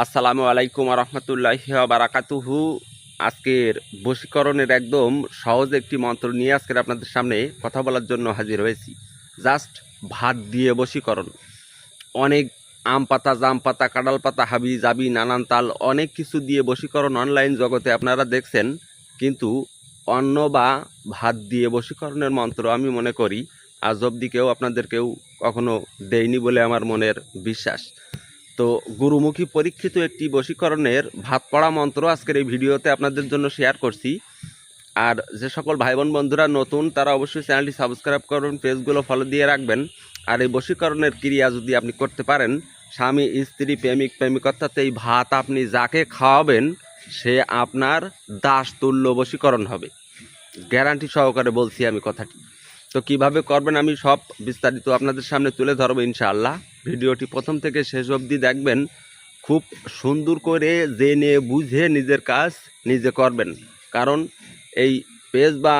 আসসালামু আলাইকুম রহমতুল্লাহ বারাকাতুহু। আজকের বশীকরণের একদম সহজ একটি মন্ত্র নিয়ে আজকের আপনাদের সামনে কথা বলার জন্য হাজির হয়েছি। জাস্ট ভাত দিয়ে বশীকরণ। অনেক আম পাতা, জাম পাতা, কাঁঠাল পাতা, হাবি, জাবি, নানান তাল, অনেক কিছু দিয়ে বশীকরণ অনলাইন জগতে আপনারা দেখছেন, কিন্তু অন্ন বা ভাত দিয়ে বশীকরণের মন্ত্র আমি মনে করি, আজ অবধি কেউ আপনাদের কেউ কখনো দেয়নি বলে আমার মনের বিশ্বাস। তো গুরুমুখী পরীক্ষিত একটি বশীকরণের ভাত পড়া মন্ত্র আজকের এই ভিডিওতে আপনাদের জন্য শেয়ার করছি। আর যে সকল ভাই বোন বন্ধুরা নতুন, তারা অবশ্যই চ্যানেলটি সাবস্ক্রাইব করুন পেজগুলো ফলো দিয়ে রাখবেন। আর এই বশীকরণের ক্রিয়া যদি আপনি করতে পারেন, স্বামী, স্ত্রী, প্রেমিক প্রেমিকতাতে এই ভাত আপনি যাকে খাওয়াবেন, সে আপনার দাস তুল্য বশীকরণ হবে। গ্যারান্টি সহকারে বলছি আমি কথাটি। তো কীভাবে করবেন আমি সব বিস্তারিত আপনাদের সামনে তুলে ধরবো ইনশাআল্লাহ। ভিডিওটি প্রথম থেকে শেষ অবধি দেখবেন। খুব সুন্দর করে জেনে বুঝে নিজের কাজ নিজে করবেন। কারণ এই পেজ বা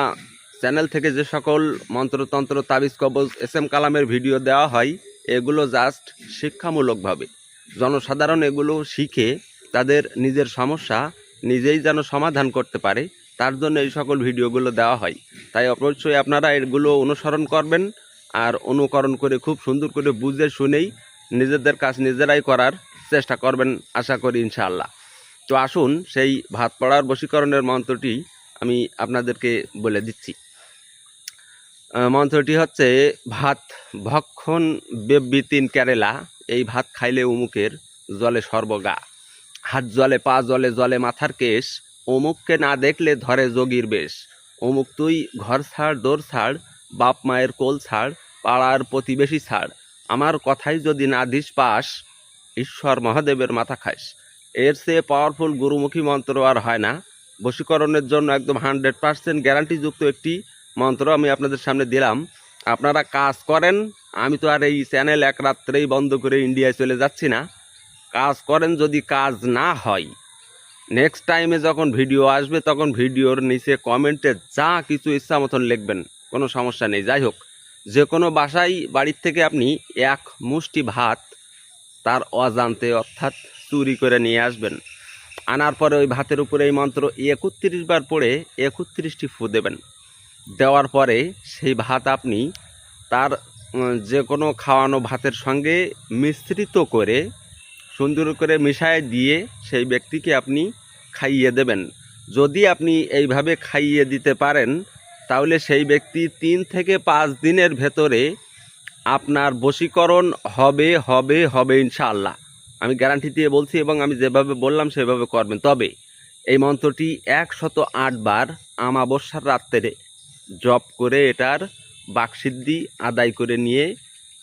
চ্যানেল থেকে যে সকল মন্ত্রতন্ত্র, তাবিজ, কবজ, এস এম কালামের ভিডিও দেওয়া হয়, এগুলো জাস্ট শিক্ষামূলকভাবে। জনসাধারণ এগুলো শিখে তাদের নিজের সমস্যা নিজেই যেন সমাধান করতে পারে, তার জন্য এই সকল ভিডিওগুলো দেওয়া হয়। তাই অবশ্যই আপনারা এগুলো অনুসরণ করবেন। আর অনুকরণ করে খুব সুন্দর করে বুঝে শুনেই নিজেদের কাজ নিজেরাই করার চেষ্টা করবেন আশা করি ইনশাআল্লাহ। তো আসুন সেই ভাত পড়ার বশীকরণের মন্ত্রটি আমি আপনাদেরকে বলে দিচ্ছি। মন্ত্রটি হচ্ছে, ভাত ভক্ষণ বেবিতিন কেরালা, এই ভাত খাইলে উমুকের জলে সর্বগা। হাত জলে, পা জলে জলে মাথার কেশ অমুককে না দেখলে ধরে যোগীর বেশ। অমুক তুই ঘর ছাড়, দোর ছাড়, বাপ মায়ের কোল ছাড় পাড়ার প্রতিবেশী ছাড়। আমার কথাই যদি না দিস পাস, ঈশ্বর মহাদেবের মাথা খাস এর চেয়ে পাওয়ারফুল গুরুমুখী মন্ত্র আর হয় না। বশীকরণের জন্য একদম হান্ড্রেড পার্সেন্ট গ্যারান্টিযুক্ত একটি মন্ত্র আমি আপনাদের সামনে দিলাম। আপনারা কাজ করেন, আমি তো আর এই চ্যানেল এক রাত্রেই বন্ধ করে ইন্ডিয়ায় চলে যাচ্ছি না। কাজ করেন যদি কাজ না হয়। নেক্সট টাইমে যখন ভিডিও আসবে, তখন ভিডিওর নিচে কমেন্টে যা কিছু ইচ্ছা মতন লিখবেন। কোনো সমস্যা নেই। যাই হোক যে কোনো বাসায় বাড়ির থেকে আপনি এক মুষ্টি ভাত তার অজান্তে অর্থাৎ চুরি করে নিয়ে আসবেন। আনার পরে ওই ভাতের উপরে এই মন্ত্র একত্রিশ বার পড়ে একত্রিশটি ফু দেবেন। দেওয়ার পরে সেই ভাত আপনি তার যে কোনো খাওয়ানো ভাতের সঙ্গে মিশ্রিত করে, সুন্দর করে মিশায় দিয়ে সেই ব্যক্তিকে আপনি খাইয়ে দেবেন। যদি আপনি এইভাবে খাইয়ে দিতে পারেন তাহলে সেই ব্যক্তি তিন থেকে পাঁচ দিনের ভেতরে আপনার বশীকরণ হবে হবে হবে ইনশাআল্লাহ। আমি গ্যারান্টি দিয়ে বলছি এবং আমি যেভাবে বললাম সেভাবে করবেন। তবে এই মন্ত্রটি একশত আটবার আমাবস্যার রাত্রে জপ করে এটার বাকসিদ্ধি আদায় করে নিয়ে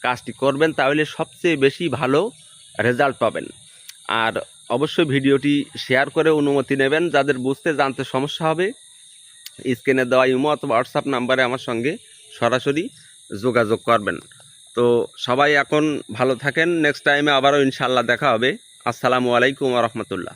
কাজটি করবেন, তাহলে সবচেয়ে বেশি ভালো রেজাল্ট পাবেন। আর অবশ্যই ভিডিওটি শেয়ার করে অনুমতি নেবেন। যাদের বুঝতে জানতে সমস্যা হবে স্ক্রিনে দেওয়া ইমো অথবা হোয়াটসঅ্যাপ নাম্বারে আমার সঙ্গে সরাসরি যোগাযোগ করবেন। তো সবাই এখন ভালো থাকেন। নেক্সট টাইমে আবারও ইনশাল্লাহ দেখা হবে। আসসালামু আলাইকুম রহমতুল্লাহ।